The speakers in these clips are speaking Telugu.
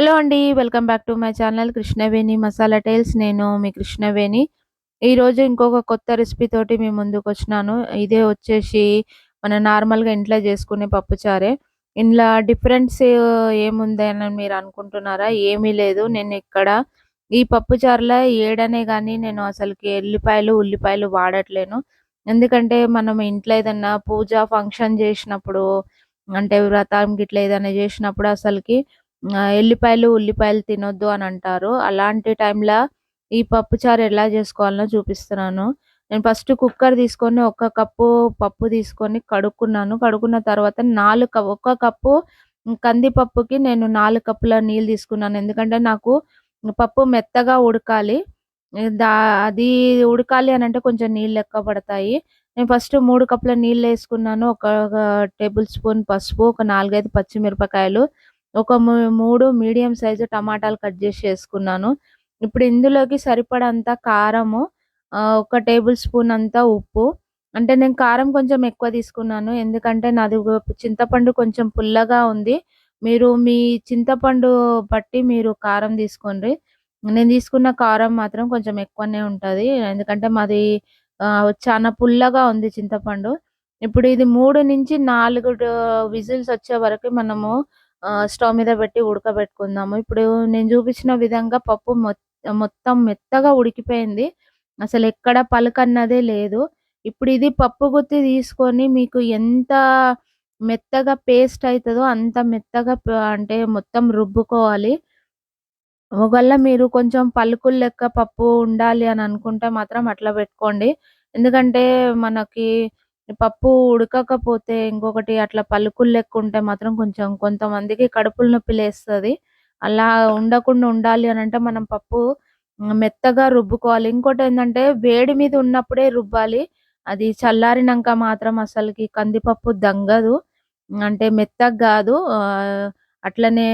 హలో అండి. Welcome back to my channel Krishnaveni masala tiles. నేను మీ కృష్ణవేణి. ఈరోజు ఇంకొక కొత్త రెసిపీ తోటి మీ ముందుకొచ్చినాను. ఇదే వచ్చేసి మన నార్మల్‌గా ఇంట్లో చేసుకునే పప్పుచారే. ఇందులో డిఫరెన్స్ ఏముంది అని మీరు అనుకుంటున్నారా? ఏమీ లేదు. నేను ఇక్కడ ఈ పప్పుచారులో ఏడనే కానీ నేను అసలుకి ఎల్లిపాయలు, ఉల్లిపాయలు వాడట్లేను. ఎందుకంటే మనం ఇంట్లో ఏదన్నా పూజ, ఫంక్షన్ చేసినప్పుడు అంటే వ్రతం గిట్ల ఏదైనా చేసినప్పుడు అసలుకి ఎల్లిపాయలు, ఉల్లిపాయలు తినొద్దు అని అంటారు. అలాంటి టైంలో ఈ పప్పుచారు ఎలా చేసుకోవాలో చూపిస్తున్నాను. నేను ఫస్ట్ కుక్కర్ తీసుకొని ఒక కప్పు పప్పు తీసుకొని కడుక్కున్నాను. కడుక్కున్న తర్వాత 4 క ఒక కప్పు కందిపప్పుకి నేను నాలుగు కప్పుల నీళ్ళు తీసుకున్నాను. ఎందుకంటే నాకు పప్పు మెత్తగా ఉడకాలి. దా అది ఉడకాలి అని అంటే కొంచెం నీళ్ళు ఎక్కువ పడతాయి. నేను ఫస్ట్ మూడు కప్పుల నీళ్ళేసుకున్నాను. ఒక టేబుల్ స్పూన్ పసుపు, ఒక 4, 5 పచ్చిమిరపకాయలు, ఒక మూడు మీడియం సైజు టమాటాలు కట్ చేసి వేసుకున్నాను ఇప్పుడు ఇందులోకి సరిపడంత కారము, ఒక టేబుల్ స్పూన్ అంత ఉప్పు. అంటే నేను కారం కొంచెం ఎక్కువ తీసుకున్నాను. ఎందుకంటే నాది చింతపండు కొంచెం పుల్లగా ఉంది. మీరు మీ చింతపండు బట్టి మీరు కారం తీసుకోండి. నేను తీసుకున్న కారం మాత్రం కొంచెం ఎక్కువనే ఉంటది. ఎందుకంటే మాది చాలా చానా పుల్లగా ఉంది చింతపండు. ఇప్పుడు ఇది మూడు నుంచి నాలుగు విజిల్స్ వచ్చే వరకు మనము స్టవ్ మీద పెట్టి ఉడకబెట్టుకుందాము. ఇప్పుడు నేను చూపించిన విధంగా పప్పు మొత్ మొత్తం మెత్తగా ఉడికిపోయింది. అసలెక్కడ పలుకన్నదే లేదు. ఇప్పుడు ఇది పప్పు గుత్తి తీసుకొని మీకు ఎంత మెత్తగా పేస్ట్ అయితదో అంత మెత్తగా అంటే మొత్తం రుబ్బుకోవాలి. ఒకవేళ మీరు కొంచెం పలుకులు లెక్క పప్పు ఉండాలి అని అనుకుంటే మాత్రం అట్లా పెట్టుకోండి. ఎందుకంటే మనకి పప్పు ఉడకకపోతే ఇంకొకటి అట్లా పలుకులు లెక్క ఉంటే మాత్రం కొంచెం కొంతమందికి కడుపులో నొప్పి లేస్తది. అలా ఉండకుండా ఉండాలి అని అంటే మనం పప్పు మెత్తగా రుబ్బుకోవాలి. ఇంకోటి ఏంటంటే వేడి మీద ఉన్నప్పుడే రుబ్బాలి. అది చల్లారినంక మాత్రం అసలుకి కందిపప్పు దంగదు. అంటే మెత్తగా కాదు అట్లనే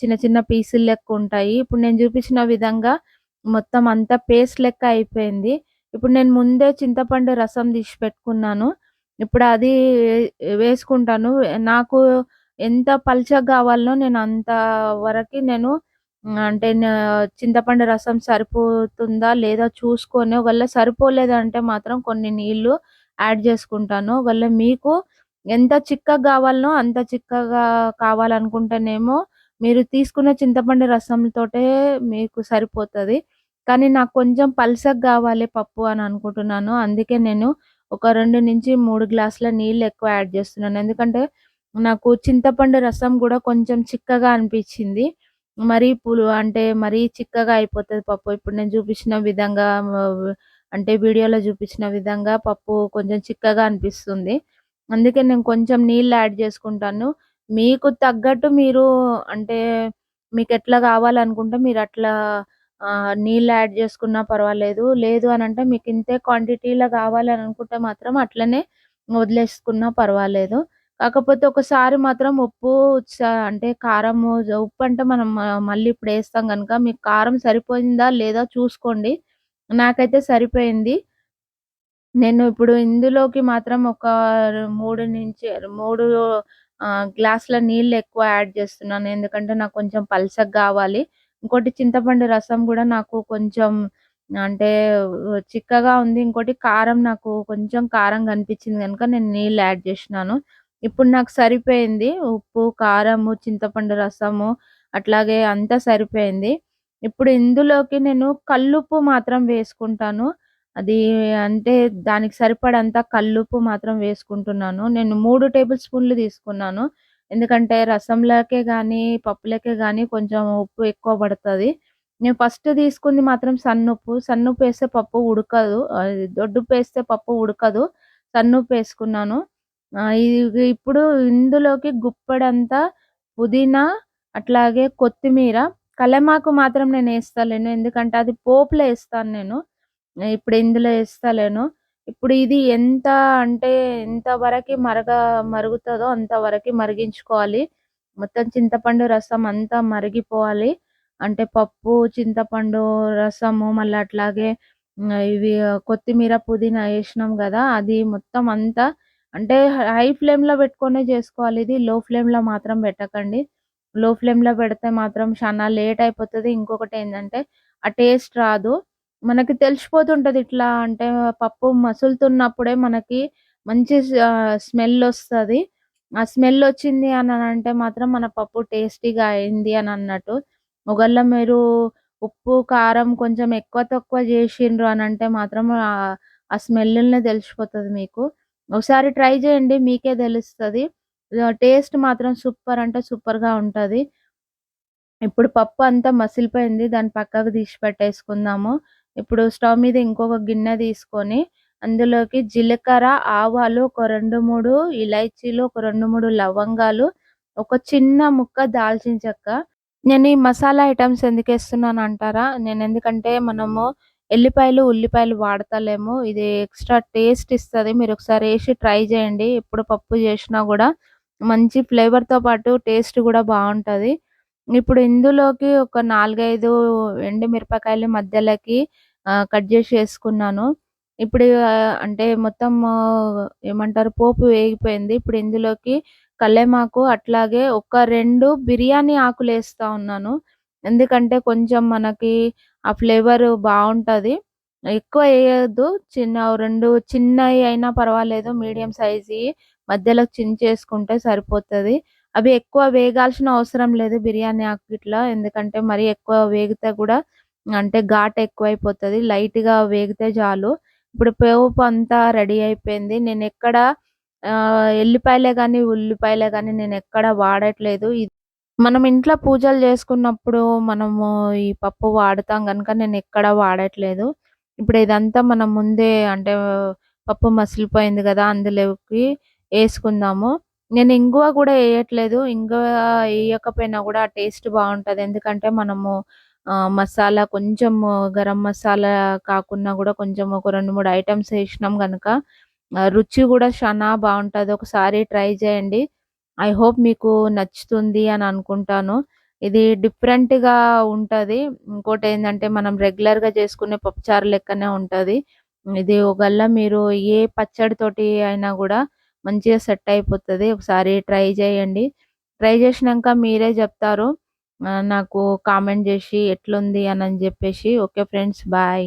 చిన్న చిన్న పీసులు లెక్క ఉంటాయి. ఇప్పుడు నేను చూపించిన విధంగా మొత్తం అంతా పేస్ట్ లెక్క అయిపోయింది. ఇప్పుడు నేను ముందే చింతపండు రసం తీసి పెట్టుకున్నాను. ఇప్పుడు అది వేసుకుంటాను. నాకు ఎంత పల్చగా కావాలనో నేను అంత వరకి నేను అంటే చింతపండు రసం సరిపోతుందా లేదా చూసుకొని ఒకవేళ సరిపోలేదంటే మాత్రం కొన్ని నీళ్ళు యాడ్ చేసుకుంటాను. ఒకవేళ మీకు ఎంత చిక్కగా కావాలనో అంత చిక్కగా కావాలనుకుంటేనేమో మీరు తీసుకున్న చింతపండు రసంతోటే మీకు సరిపోతుంది కానీ నాకు కొంచెం పల్చగా కావాలి పప్పు అని అనుకుంటున్నాను. అందుకే నేను ఒక 2-3 గ్లాసుల నీళ్ళు ఎక్కువ యాడ్ చేస్తున్నాను. ఎందుకంటే నాకు చింతపండు రసం కూడా కొంచెం చిక్కగా అనిపించింది. మరీ పులు అంటే మరీ చిక్కగా అయిపోతుంది పప్పు. ఇప్పుడు నేను చూపించిన విధంగా అంటే వీడియోలో చూపించిన విధంగా పప్పు కొంచెం చిక్కగా అనిపిస్తుంది. అందుకే నేను కొంచెం నీళ్ళు యాడ్ చేసుకుంటాను. మీకు తగ్గట్టు మీరు అంటే మీకు ఎట్లా కావాలనుకుంటే మీరు అట్లా నీళ్ళు యాడ్ చేసుకున్నా పర్వాలేదు. లేదు అని అంటే మీకు ఇంతే క్వాంటిటీలో కావాలని అనుకుంటే మాత్రం అట్లనే వదిలేసుకున్నా పర్వాలేదు. కాకపోతే ఒకసారి మాత్రం ఉప్పు స అంటే కారము ఉప్పు అంటే మనం మళ్ళీ ఇప్పుడు వేస్తాం కనుక మీకు కారం సరిపోయిందా లేదా చూసుకోండి. నాకైతే సరిపోయింది. నేను ఇప్పుడు ఇందులోకి మాత్రం ఒక మూడు నుంచి మూడు గ్లాసుల నీళ్ళు ఎక్కువ యాడ్ చేస్తున్నాను. ఎందుకంటే నాకు కొంచెం పల్చగా కావాలి. ఇంకోటి చింతపండు రసం కూడా నాకు కొంచెం అంటే చిక్కగా ఉంది. ఇంకోటి కారం నాకు కొంచెం కారం కనిపించింది కనుక నేను నీళ్ళు యాడ్ చేసినాను. ఇప్పుడు నాకు సరిపోయింది. ఉప్పు, కారము, చింతపండు రసము అట్లాగే అంతా సరిపోయింది. ఇప్పుడు ఇందులోకి నేను కల్లుప్పు మాత్రం వేసుకుంటాను. అది అంటే దానికి సరిపడంత కల్లుప్పు మాత్రం వేసుకుంటున్నాను. నేను మూడు టేబుల్ స్పూన్లు తీసుకున్నాను. ఎందుకంటే రసంలోకే కానీ పప్పులకే కానీ కొంచెం ఉప్పు ఎక్కువ పడతది. నేను ఫస్ట్ తీసుకుంది మాత్రం సన్నుప్పు. వేస్తే పప్పు ఉడకదు. దొడ్డుప్పు వేస్తే పప్పు ఉడకదు. సన్నుప్పు వేసుకున్నాను ఇది ఇప్పుడు ఇందులోకి గుప్పెడంతా పుదీనా, అట్లాగే కొత్తిమీర, కలమాకు మాత్రం నేను ఏస్తలేను. ఎందుకంటే అది పోపులో వేస్తాను నేను. ఇప్పుడు ఇందులో ఏస్తలేను. ఇప్పుడు ఇది ఎంత అంటే ఎంత వరకి మరగ మరుగుతుందో అంతవరకు మరిగించుకోవాలి. మొత్తం చింతపండు రసం అంతా మరిగిపోవాలి. అంటే పప్పు, చింతపండు రసము మళ్ళీ అట్లాగే ఇవి కొత్తిమీర, పుదీనా వేసినాం కదా అది మొత్తం అంతా అంటే హై ఫ్లేమ్‌లో పెట్టుకొని చేసుకోవాలి ఇది. లో ఫ్లేమ్‌లో మాత్రం పెట్టకండి. లో ఫ్లేమ్‌లో పెడితే మాత్రం చాలా లేట్ అయిపోతుంది ఇంకొకటి ఏంటంటే ఆ టేస్ట్ రాదు. మనకి తెలిసిపోతుంటది ఇట్లా అంటే పప్పు మసులుతున్నప్పుడే మనకి మంచి స్మెల్ వస్తది ఆ స్మెల్ వచ్చింది అని అంటే మాత్రం మన పప్పు టేస్టీగా అయింది అని అన్నట్టు. ఒకవేళ మీరు ఉప్పు, కారం కొంచెం ఎక్కువ తక్కువ చేసిండ్రు అని అంటే మాత్రం ఆహ్, ఆ స్మెల్‌లోనే తెలిసిపోతది మీకు. ఒకసారి ట్రై చేయండి మీకే తెలుస్తది. ఆహ్, టేస్ట్ మాత్రం సూపర్ అంటే సూపర్‌గా ఉంటది. ఇప్పుడు పప్పు అంతా మసిలిపోయింది. దాన్ని పక్కకు తీసి పెట్టేసుకుందాము. ఇప్పుడు స్టవ్ మీద ఇంకొక గిన్నె తీసుకొని అందులోకి జీలకర్ర, ఆవాలు ఒక 2, 3 ఇలైచీలు, ఒక 2, 3 లవంగాలు, ఒక చిన్న ముక్క దాల్చిన చెక్క. నేను ఈ మసాలా అంటారా నేను ఎందుకంటే మనము ఎల్లిపాయలు, ఉల్లిపాయలు వాడతలేము. ఇది ఎక్స్‌ట్రా టేస్ట్ ఇస్తది. మీరొకసారి వేసి ట్రై చేయండి ఎప్పుడు పప్పు చేసినా కూడా మంచి ఫ్లేవర్‌తో పాటు టేస్ట్ కూడా బాగుంటుంది ఇప్పుడు ఇందులోకి ఒక 4, 5 ఎండుమిరపకాయలు మధ్యలోకి కట్ చేసి వేసుకున్నాను ఇప్పుడు అంటే మొత్తం ఏమంటారు పోపు వేగిపోయింది. ఇప్పుడు ఇందులోకి కల్లేమాకు అట్లాగే ఒక రెండు బిర్యానీ ఆకులేస్తా ఉన్నాను. ఎందుకంటే కొంచెం మనకి ఆ ఫ్లేవర్ బావుంటది. ఎక్కువ వేయద్దు చిన్న ఓ 2 చిన్నయి అయినా పర్వాలేదు. మీడియం సైజ్‌యి మధ్యలోకి చించేసుకుంటే సరిపోతది. అవి ఎక్కువ వేగాల్సిన అవసరం లేదు బిర్యానీ ఆకు గిట్లా. ఎందుకంటే మరీ ఎక్కువ వేగితే కూడా అంటే ఘాట్ ఎక్కువైపోతుంది లైట్‌గా వేగితే చాలు. ఇప్పుడు పోపు అంతా రెడీ అయిపోయింది. నేను ఎక్కడ ఎల్లిపాయలే కానీ ఉల్లిపాయలే నేను ఎక్కడ వాడట్లేదు. ఇది మనం ఇంట్లో పూజలు చేసుకున్నప్పుడు మనము ఈ పప్పు వాడతాం నేను ఎక్కడ వాడట్లేదు. ఇప్పుడు ఇదంతా మనం ముందే అంటే పప్పు మసిలిపోయింది కదా అందులోకి వేసుకుందాము నేను ఇంగువ కూడా వేయట్లేదు ఇంగువ వేయకపోయినా కూడా టేస్ట్ బాగుంటుంది ఎందుకంటే మనము మసాలా కొంచెం గరం మసాలా కాకున్నా కూడా కొంచెం ఒక 2, 3 ఐటెమ్స్ వేసినాం కనుక రుచి కూడా చానా బాగుంటుంది ఒకసారి ట్రై చేయండి ఐ హోప్ మీకు నచ్చుతుంది అని అనుకుంటాను. ఇది డిఫరెంట్‌గా ఉంటది. ఏంటంటే మనం రెగ్యులర్‌గా చేసుకునే పప్పుచారు లెక్కనే ఉంటది. ఇది ఒకవేళ మీరు ఏ పచ్చడితోటి అయినా కూడా మంచిగా సెట్ అయిపోతది. ఒకసారి ట్రై చేయండి ట్రై చేసినాక మీరే చెప్తారు నాకు కామెంట్ చేసి ఎట్లుంది అని చెప్పేసి ఓకే ఫ్రెండ్స్ బాయ్.